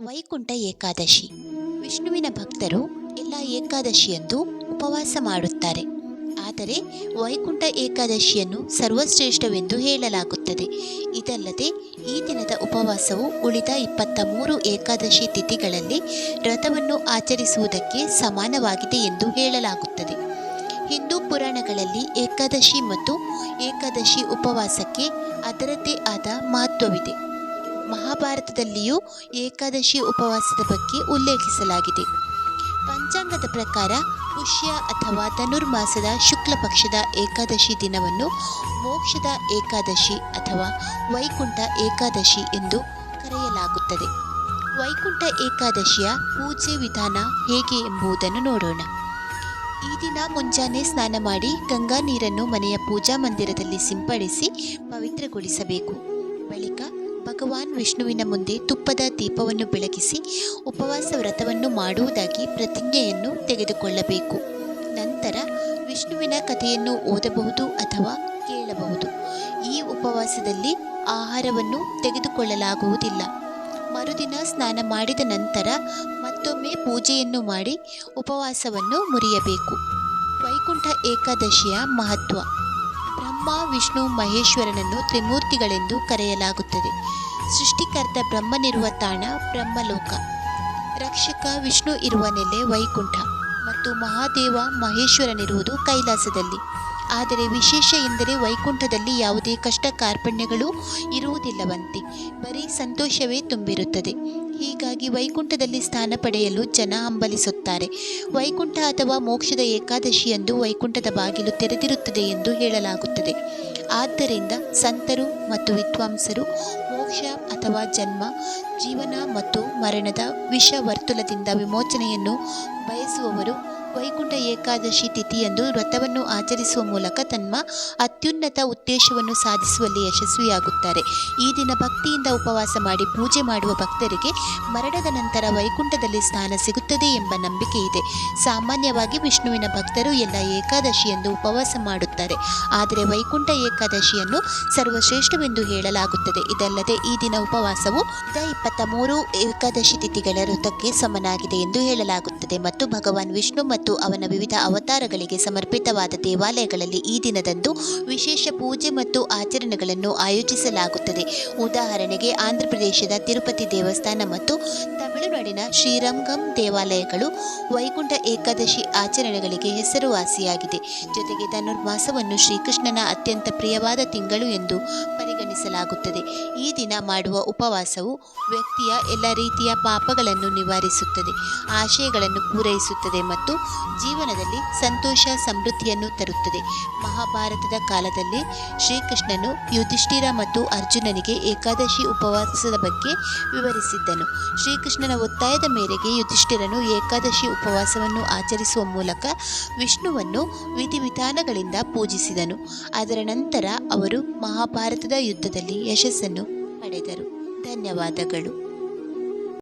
ವೈಕುಂಠ ಏಕಾದಶಿ. ವಿಷ್ಣುವಿನ ಭಕ್ತರು ಎಲ್ಲ ಏಕಾದಶಿಯಂದು ಉಪವಾಸ ಮಾಡುತ್ತಾರೆ. ಆದರೆ ವೈಕುಂಠ ಏಕಾದಶಿಯನ್ನು ಸರ್ವಶ್ರೇಷ್ಠವೆಂದು ಹೇಳಲಾಗುತ್ತದೆ. ಇದಲ್ಲದೆ ಈ ದಿನದ ಉಪವಾಸವು ಉಳಿದ ಇಪ್ಪತ್ತ ಮೂರು ಏಕಾದಶಿ ತಿಥಿಗಳಲ್ಲಿ ವ್ರತವನ್ನು ಆಚರಿಸುವುದಕ್ಕೆ ಸಮಾನವಾಗಿದೆ ಎಂದು ಹೇಳಲಾಗುತ್ತದೆ. ಹಿಂದೂ ಪುರಾಣಗಳಲ್ಲಿ ಏಕಾದಶಿ ಮತ್ತು ಏಕಾದಶಿ ಉಪವಾಸಕ್ಕೆ ಅದರದ್ದೇ ಆದ ಮಹತ್ವವಿದೆ. ಮಹಾಭಾರತದಲ್ಲಿಯೂ ಏಕಾದಶಿ ಉಪವಾಸದ ಬಗ್ಗೆ ಉಲ್ಲೇಖಿಸಲಾಗಿದೆ. ಪಂಚಾಂಗದ ಪ್ರಕಾರ ಪುಷ್ಯ ಅಥವಾ ಧನುರ್ಮಾಸದ ಶುಕ್ಲ ಪಕ್ಷದ ಏಕಾದಶಿ ದಿನವನ್ನು ಮೋಕ್ಷದ ಏಕಾದಶಿ ಅಥವಾ ವೈಕುಂಠ ಏಕಾದಶಿ ಎಂದು ಕರೆಯಲಾಗುತ್ತದೆ. ವೈಕುಂಠ ಏಕಾದಶಿಯ ಪೂಜೆ ವಿಧಾನ ಹೇಗೆ ಎಂಬುದನ್ನು ನೋಡೋಣ. ಈ ದಿನ ಮುಂಜಾನೆ ಸ್ನಾನ ಮಾಡಿ ಗಂಗಾ ನೀರನ್ನು ಮನೆಯ ಪೂಜಾ ಮಂದಿರದಲ್ಲಿ ಸಿಂಪಡಿಸಿ ಪವಿತ್ರಗೊಳಿಸಬೇಕು. ಬಳಿಕ ಭಗವಾನ್ ವಿಷ್ಣುವಿನ ಮುಂದೆ ತುಪ್ಪದ ದೀಪವನ್ನು ಬೆಳಗಿಸಿ ಉಪವಾಸ ವ್ರತವನ್ನು ಮಾಡುವುದಾಗಿ ಪ್ರತಿಜ್ಞೆಯನ್ನು ತೆಗೆದುಕೊಳ್ಳಬೇಕು. ನಂತರ ವಿಷ್ಣುವಿನ ಕಥೆಯನ್ನು ಓದಬಹುದು ಅಥವಾ ಕೇಳಬಹುದು. ಈ ಉಪವಾಸದಲ್ಲಿ ಆಹಾರವನ್ನು ತೆಗೆದುಕೊಳ್ಳಲಾಗುವುದಿಲ್ಲ. ಮರುದಿನ ಸ್ನಾನ ಮಾಡಿದ ನಂತರ ಮತ್ತೊಮ್ಮೆ ಪೂಜೆಯನ್ನು ಮಾಡಿ ಉಪವಾಸವನ್ನು ಮುರಿಯಬೇಕು. ವೈಕುಂಠ ಏಕಾದಶಿಯ ಮಹತ್ವ. ಬ್ರಹ್ಮ ವಿಷ್ಣು, ಮಹೇಶ್ವರನನ್ನು ತ್ರಿಮೂರ್ತಿಗಳೆಂದು ಕರೆಯಲಾಗುತ್ತದೆ. ಸೃಷ್ಟಿಕರ್ತ ಬ್ರಹ್ಮನಿರುವ ತಾಣ ಬ್ರಹ್ಮಲೋಕ. ರಕ್ಷಕ ವಿಷ್ಣು ಇರುವ ನೆಲೆ ವೈಕುಂಠ ಮತ್ತು ಮಹಾದೇವ ಮಹೇಶ್ವರನಿರುವುದು ಕೈಲಾಸದಲ್ಲಿ. ಆದರೆ ವಿಶೇಷ ಎಂದರೆ ವೈಕುಂಠದಲ್ಲಿ ಯಾವುದೇ ಕಷ್ಟ ಕಾರ್ಪಣ್ಯಗಳು ಇರುವುದಿಲ್ಲವಂತೆ. ಬರೀ ಸಂತೋಷವೇ ತುಂಬಿರುತ್ತದೆ. ಹೀಗಾಗಿ ವೈಕುಂಠದಲ್ಲಿ ಸ್ಥಾನ ಪಡೆಯಲು ಜನ ಹಂಬಲಿಸುತ್ತಾರೆ. ವೈಕುಂಠ ಅಥವಾ ಮೋಕ್ಷದ ಏಕಾದಶಿಯಂದು ವೈಕುಂಠದ ಬಾಗಿಲು ತೆರೆದಿರುತ್ತದೆ ಎಂದು ಹೇಳಲಾಗುತ್ತದೆ. ಆದ್ದರಿಂದ ಸಂತರು ಮತ್ತು ವಿದ್ವಾಂಸರು ಮೋಕ್ಷ ಅಥವಾ ಜನ್ಮ, ಜೀವನ ಮತ್ತು ಮರಣದ ವಿಷ ವರ್ತುಲದಿಂದ ವಿಮೋಚನೆಯನ್ನು ಬಯಸುವವರು ವೈಕುಂಠ ಏಕಾದಶಿ ತಿಥಿಯಂದು ವ್ರತವನ್ನು ಆಚರಿಸುವ ಮೂಲಕ ತಮ್ಮ ಅತ್ಯುನ್ನತ ಉದ್ದೇಶವನ್ನು ಸಾಧಿಸುವಲ್ಲಿ ಯಶಸ್ವಿಯಾಗುತ್ತಾರೆ. ಈ ದಿನ ಭಕ್ತಿಯಿಂದ ಉಪವಾಸ ಮಾಡಿ ಪೂಜೆ ಮಾಡುವ ಭಕ್ತರಿಗೆ ಮರಣದ ನಂತರ ವೈಕುಂಠದಲ್ಲಿ ಸ್ಥಾನ ಸಿಗುತ್ತದೆ ಎಂಬ ನಂಬಿಕೆ ಇದೆ. ಸಾಮಾನ್ಯವಾಗಿ ವಿಷ್ಣುವಿನ ಭಕ್ತರು ಎಲ್ಲ ಏಕಾದಶಿಯಂದು ಉಪವಾಸ ಮಾಡುತ್ತಾರೆ. ಆದರೆ ವೈಕುಂಠ ಏಕಾದಶಿಯನ್ನು ಸರ್ವಶ್ರೇಷ್ಠವೆಂದು ಹೇಳಲಾಗುತ್ತದೆ. ಇದಲ್ಲದೆ ಈ ದಿನ ಉಪವಾಸವು ಇಪ್ಪತ್ತ ಮೂರು ಏಕಾದಶಿ ತಿಥಿಗಳ ವ್ರತಕ್ಕೆ ಸಮನಾಗಿದೆ ಎಂದು ಹೇಳಲಾಗುತ್ತದೆ. ಮತ್ತು ಭಗವಾನ್ ವಿಷ್ಣು ಮತ್ತು ಅವನ ವಿವಿಧ ಅವತಾರಗಳಿಗೆ ಸಮರ್ಪಿತವಾದ ದೇವಾಲಯಗಳಲ್ಲಿ ಈ ದಿನದಂದು ವಿಶೇಷ ಪೂಜೆ ಮತ್ತು ಆಚರಣೆಗಳನ್ನು ಆಯೋಜಿಸಲಾಗುತ್ತದೆ. ಉದಾಹರಣೆಗೆ ಆಂಧ್ರಪ್ರದೇಶದ ತಿರುಪತಿ ದೇವಸ್ಥಾನ ಮತ್ತು ತಮಿಳುನಾಡಿನ ಶ್ರೀರಂಗಂ ದೇವಾಲಯಗಳು ವೈಕುಂಠ ಏಕಾದಶಿ ಆಚರಣೆಗಳಿಗೆ ಹೆಸರುವಾಸಿಯಾಗಿದೆ. ಜೊತೆಗೆ ಧನುರ್ಮಾಸವನ್ನು ಶ್ರೀಕೃಷ್ಣನ ಅತ್ಯಂತ ಪ್ರಿಯವಾದ ತಿಂಗಳು ಎಂದು ಪರಿಗಣಿಸಲಾಗುತ್ತದೆ. ಈ ದಿನ ಮಾಡುವ ಉಪವಾಸವು ವ್ಯಕ್ತಿಯ ಎಲ್ಲ ರೀತಿಯ ಪಾಪಗಳನ್ನು ನಿವಾರಿಸುತ್ತದೆ, ಆಶಯಗಳನ್ನು ಪೂರೈಸುತ್ತದೆ ಮತ್ತು ಜೀವನದಲ್ಲಿ ಸಂತೋಷ, ಸಮೃದ್ಧಿಯನ್ನು ತರುತ್ತದೆ. ಮಹಾಭಾರತದ ಕಾಲದಲ್ಲಿ ಶ್ರೀಕೃಷ್ಣನು ಯುಧಿಷ್ಠಿರ ಮತ್ತು ಅರ್ಜುನನಿಗೆ ಏಕಾದಶಿ ಉಪವಾಸದ ಬಗ್ಗೆ ವಿವರಿಸಿದ್ದನು. ಶ್ರೀಕೃಷ್ಣನ ಒತ್ತಾಯದ ಮೇರೆಗೆ ಯುಧಿಷ್ಠಿರನು ಏಕಾದಶಿ ಉಪವಾಸವನ್ನು ಆಚರಿಸುವ ಮೂಲಕ ವಿಷ್ಣುವನ್ನು ವಿಧಿವಿಧಾನಗಳಿಂದ ಪೂಜಿಸಿದನು. ಅದರ ನಂತರ ಅವರು ಮಹಾಭಾರತದ ಯುದ್ಧದಲ್ಲಿ ಯಶಸ್ಸನ್ನು ಪಡೆದರು. ಧನ್ಯವಾದಗಳು.